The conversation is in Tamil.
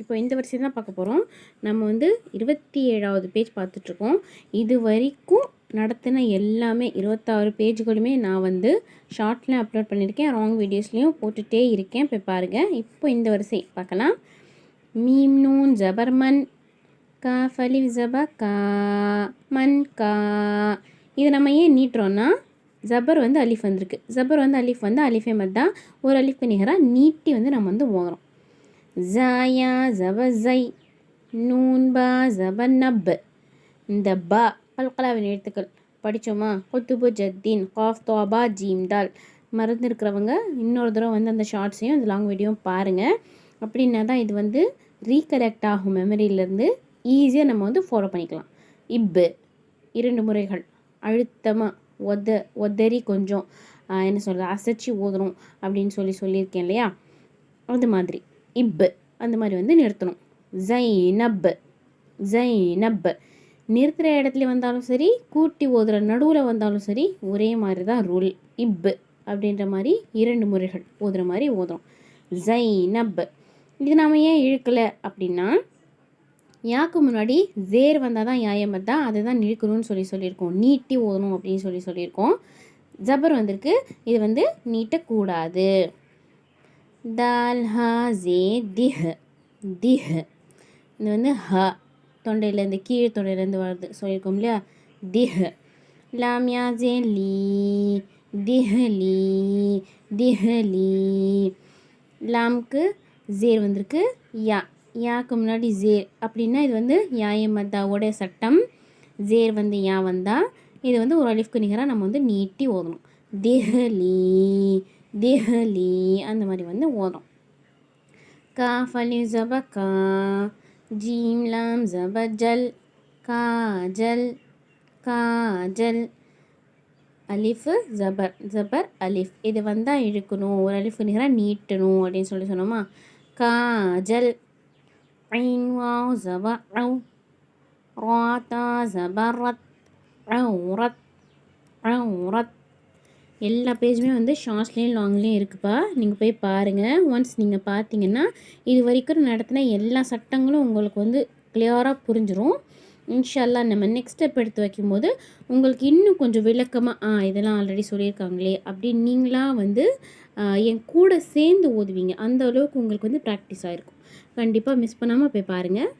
இப்போ இந்த வரிசை தான் பார்க்க போகிறோம் நம்ம வந்து இருபத்தி ஏழாவது பேஜ் பார்த்துட்ருக்கோம். இது வரைக்கும் நடத்தின எல்லாமே இருபத்தாறு பேஜ்களுமே நான் வந்து ஷார்ட்லேயும் அப்லோட் பண்ணியிருக்கேன். ராங் வீடியோஸ்லேயும் போட்டுகிட்டே இருக்கேன். இப்போ பாருங்கள் இப்போ இந்த வரிசை பார்க்கலாம். மீம் நூன் ஜபர்மன் கா ஃபலி ஜப கா மன் கா. இது நம்ம ஏன் நீட்டுறோன்னா ஜபர் வந்து அலிஃப் வந்திருக்கு. ஜபர் வந்து அலிஃப் வந்து அலிஃபே தான் ஒரு அலிஃப் நிகராக நீட்டி வந்து நம்ம வந்து ஓகிறோம் ஜாயா ஜப ஜை நூன் பா ஜபநப் இந்த பா பல்கலாவின் எழுத்துக்கள். படித்தோமா கொத்துபு ஜத்தீன் காஃப் தோபா ஜீம் தால் மறந்து இருக்கிறவங்க இன்னொரு தடவை வந்து அந்த ஷார்ட்ஸையும் அந்த லாங் வீடியோவும் பாருங்கள் அப்படின்னா தான் இது வந்து ரீகலெக்ட் ஆகும் மெமரியிலேருந்து. ஈஸியாக நம்ம வந்து ஃபாலோ பண்ணிக்கலாம். இப்பு இரண்டு முறைகள். அழுத்தமாக ஒத ஒதறி கொஞ்சம். என்ன சொல்கிறது அசைச்சு ஓதுறோம் அப்படின்னு சொல்லி சொல்லியிருக்கேன் இல்லையா? அது மாதிரி. இப்பு அந்த மாதிரி வந்து நிறுத்தணும். ஜைனப் ஜைனப். நிறுத்துகிற இடத்துல வந்தாலும் சரி கூட்டி ஓதுற நடுவில் வந்தாலும் சரி ஒரே மாதிரி தான் ரூல் இப்பு அப்படின்ற மாதிரி இரண்டு முறைகள் ஓதுற மாதிரி ஓதுறோம் ஜைனப். இது நாம் ஏன் இழுக்கலை அப்படின்னா யாக்கு முன்னாடி ஜேர் வந்தால் தான் யாயம் தான் அதை தான் இழுக்கணும்னு சொல்லி சொல்லியிருக்கோம். நீட்டி ஓதணும் அப்படின்னு சொல்லி சொல்லியிருக்கோம். ஜபர் வந்திருக்கு. இது வந்து நீட்டக்கூடாது. தால் ஹா ஜே திஹ் திஹ். இது வந்து ஹ தொண்டையிலேருந்து கீழ் தொண்டையிலேருந்து வருது. சொல்லியிருக்கோம் இல்லையா? திஹ். லாமியா ஜே லீ திஹ்லி திஹ்லி லாம்க்கு ஜேர் வந்திருக்கு யா. யாக்கு முன்னாடி ஜேர் அப்படின்னா இது வந்து யாய உடைய சட்டம். ஜேர் வந்து யா வந்தால் இது வந்து ஒரு அலிஃப்க்கு நிகராக நம்ம வந்து நீட்டி ஓதணும். திஹலி திஹலி அந்த மாதிரி வந்து ஓதும் காஃப் அலிஃப் ஜப கா. ஜீம் லாம் ஜப ஜல். காஜல் காஜல் அலிஃபு ஜபர் ஜபர் அலிஃப். இது வந்தால் இழுக்கணும் ஒரு அலிஃபு நிகராக நீட்டணும் அப்படின்னு சொல்லி சொன்னோமா? காஜல் ஐன் வாவ் ஜப ஔ. ராத்தா ஜபரத் ரத். ரத். எல்லா பேஜுமே வந்து ஷார்ட்ஸ்லேயும் லாங்லேயும் இருக்குப்பா. நீங்கள் போய் பாருங்கள் ஒன்ஸ் நீங்கள் பார்த்தீங்கன்னா இது வரைக்கும் நடத்தின எல்லா சட்டங்களும் உங்களுக்கு வந்து கிளியராக புரிஞ்சிடும் இன்ஷால்லா நம்ம நெக்ஸ்ட் ஸ்டெப் எடுத்து வைக்கும்போது உங்களுக்கு இன்னும் கொஞ்சம் விளக்கமாக ஆ இதெல்லாம் ஆல்ரெடி சொல்லியிருக்காங்களே அப்படின்னு நீங்களாக வந்து என் கூட சேர்ந்து ஓதுவீங்க. அந்த அளவுக்கு உங்களுக்கு வந்து ப்ராக்டிஸ் ஆகிருக்கும் கண்டிப்பாக மிஸ் பண்ணாமல் போய் பாருங்கள்